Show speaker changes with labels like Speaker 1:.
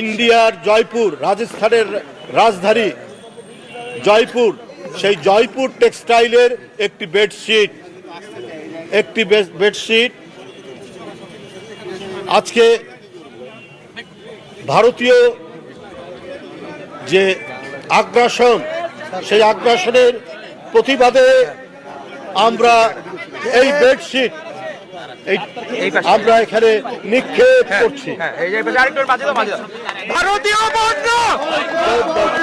Speaker 1: ইন্ডিয়ার জয়পুর, রাজস্থানের রাজধানী জয়পুর, সেই জয়পুর টেক্সটাইলের একটি বেডশিট একটি বেডশিট আজকে ভারতীয় যে আগ্রাসন, সেই আগ্রাসনের প্রতিবাদে আমরা এই বেডশিট। আমরা এখানে নিক্ষেপ করছি।
Speaker 2: হ্যাঁ এই যে আরেকটু বাজে দাও বাজে দাও। ভারতীয় বন্ধ ভারতীয়